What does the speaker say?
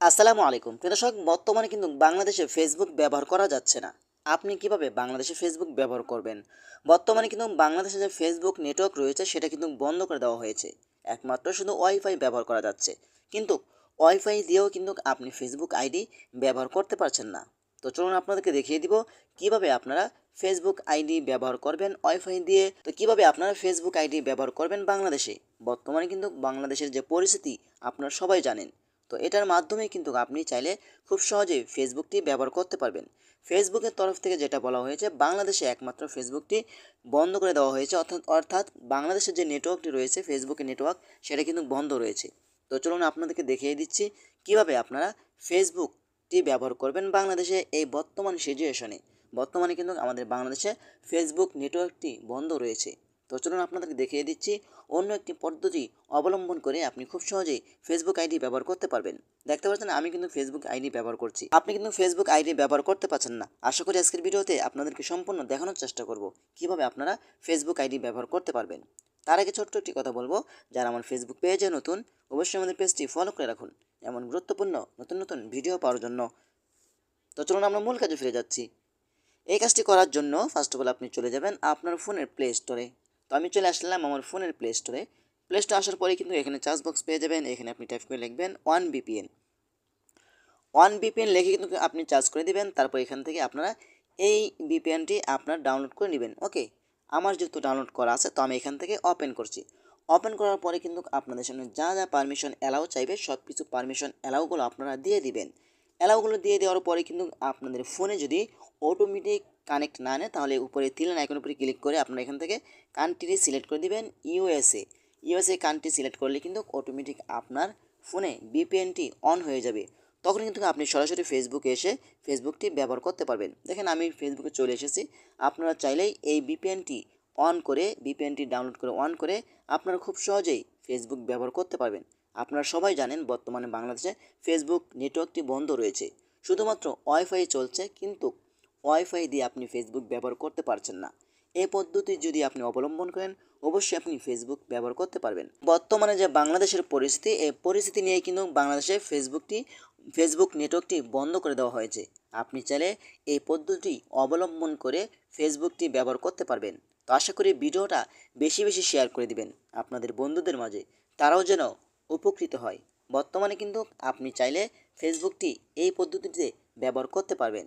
আসসালামু আলাইকুম। দর্শক, বর্তমানে কিন্তু বাংলাদেশে ফেসবুক ব্যবহার করা যাচ্ছে না। আপনি কীভাবে বাংলাদেশে ফেসবুক ব্যবহার করবেন? বর্তমানে কিন্তু বাংলাদেশে যে ফেসবুক নেটওয়ার্ক রয়েছে, সেটা কিন্তু বন্ধ করে দেওয়া হয়েছে। একমাত্র শুধু ওয়াইফাই ব্যবহার করা যাচ্ছে। কিন্তু ওয়াইফাই দিয়েও কিন্তু আপনি ফেসবুক আইডি ব্যবহার করতে পারছেন না। তো চলুন আপনাদেরকে দেখিয়ে দিব কীভাবে আপনারা ফেসবুক আইডি ব্যবহার করবেন ওয়াইফাই দিয়ে। তো কীভাবে আপনারা ফেসবুক আইডি ব্যবহার করবেন বাংলাদেশে? বর্তমানে কিন্তু বাংলাদেশের যে পরিস্থিতি, আপনারা সবাই জানেন। তো এটার মাধ্যমে কিন্তু আপনি চাইলে খুব সহজেই ফেসবুকটি ব্যবহার করতে পারবেন। ফেসবুকের তরফ থেকে যেটা বলা হয়েছে, বাংলাদেশে একমাত্র ফেসবুকটি বন্ধ করে দেওয়া হয়েছে। অর্থাৎ অর্থাৎ বাংলাদেশের যে নেটওয়ার্কটি রয়েছে ফেসবুকের নেটওয়ার্ক সেটা কিন্তু বন্ধ রয়েছে। তো চলুন আপনাদেরকে দেখিয়ে দিচ্ছি কীভাবে আপনারা ফেসবুকটি ব্যবহার করবেন বাংলাদেশে এই বর্তমান সিচুয়েশনে বর্তমানে কিন্তু আমাদের বাংলাদেশে ফেসবুক নেটওয়ার্কটি বন্ধ রয়েছে। তো চলুন আপনাদেরকে দেখিয়ে দিচ্ছি অন্য একটি পদ্ধতি অবলম্বন করে আপনি খুব সহজেই ফেসবুক আইডি ব্যবহার করতে পারবেন। দেখতে পাচ্ছেন আমি কিন্তু ফেসবুক আইডি ব্যবহার করছি। আপনি কিন্তু ফেসবুক আইডি ব্যবহার করতে পারছেন না। আশা করি আজকের ভিডিওতে আপনাদেরকে সম্পূর্ণ দেখানোর চেষ্টা করব কীভাবে আপনারা ফেসবুক আইডি ব্যবহার করতে পারবেন। তার আগে ছোট্ট একটি কথা বলব, যারা আমার ফেসবুক পেজে নতুন, অবশ্যই আমাদের পেজটি ফলো করে রাখুন। এমন গুরুত্বপূর্ণ নতুন নতুন ভিডিও পাওয়ার জন্য। তো চলুন আমরা মূল কাজে ফিরে যাচ্ছি। এই কাজটি করার জন্য ফার্স্ট অফ অল আপনি চলে যাবেন আপনার ফোনের প্লে স্টোরে তো আমি চলে আসলাম আমার ফোনের প্লে স্টোরে প্লে স্টোরে আসার পরে কিন্তু এখানে চার্জ বক্স পেয়ে যাবেন, এখানে আপনি টাইপ করে লিখবেন ওয়ান বিপিএন ওয়ান বিপিএন লিখে কিন্তু আপনি চার্জ করে দিবেন, তারপর এখান থেকে আপনারা এই বিপিএনটি আপনার ডাউনলোড করে নেবেন ওকে আমার যেহেতু ডাউনলোড করা আছে, তো আমি এখান থেকে ওপেন করছি। ওপেন করার পরে কিন্তু আপনাদের সামনে যা যা পারমিশন অ্যালাউ চাইবে সব কিছু পারমিশন অ্যালাউগুলো আপনারা দিয়ে দিবেন। অ্যালাউগুলো দিয়ে দেওয়ার পরে কিন্তু আপনাদের ফোনে যদি অটোমেটিক কানেক্ট না নেয়, তাহলে উপরে তিলেন আইকনের উপরে ক্লিক করে আপনারা এখান থেকে কান্ট্রি সিলেক্ট করে দিবেন ইউএসএ ইউএসএ কান্ট্রি সিলেক্ট করলে কিন্তু অটোমেটিক আপনার ফোনে বিপিএনটি অন হয়ে যাবে। তখন কিন্তু আপনি সরাসরি ফেসবুকে এসে ফেসবুকটি ব্যবহার করতে পারবেন। দেখেন আমি ফেসবুকে চলে এসেছি। আপনারা চাইলেই এই বিপিএনটি অন করে বিপিএনটি ডাউনলোড করে অন করে আপনারা খুব সহজেই ফেসবুক ব্যবহার করতে পারবেন। আপনারা সবাই জানেন বর্তমানে বাংলাদেশে ফেসবুক নেটওয়ার্কটি বন্ধ রয়েছে। শুধুমাত্র ওয়াইফাই চলছে, কিন্তু ওয়াইফাই দিয়ে আপনি ফেসবুক ব্যবহার করতে পারছেন না। এই পদ্ধতি যদি আপনি অবলম্বন করেন, অবশ্যই আপনি ফেসবুক ব্যবহার করতে পারবেন। বর্তমানে যে বাংলাদেশের পরিস্থিতি এই পরিস্থিতি নিয়ে কিন্তু বাংলাদেশে ফেসবুকটি ফেসবুক নেটওয়ার্কটি বন্ধ করে দেওয়া হয়েছে। আপনি চাইলে এই পদ্ধতি অবলম্বন করে ফেসবুকটি ব্যবহার করতে পারবেন। তো আশা করি ভিডিওটা বেশি বেশি শেয়ার করে দিবেন আপনাদের বন্ধুদের মাঝে, তারাও যেন উপকৃত হয়। বর্তমানে কিন্তু আপনি চাইলে ফেসবুকটি এই পদ্ধতিতে ব্যবহার করতে পারবেন।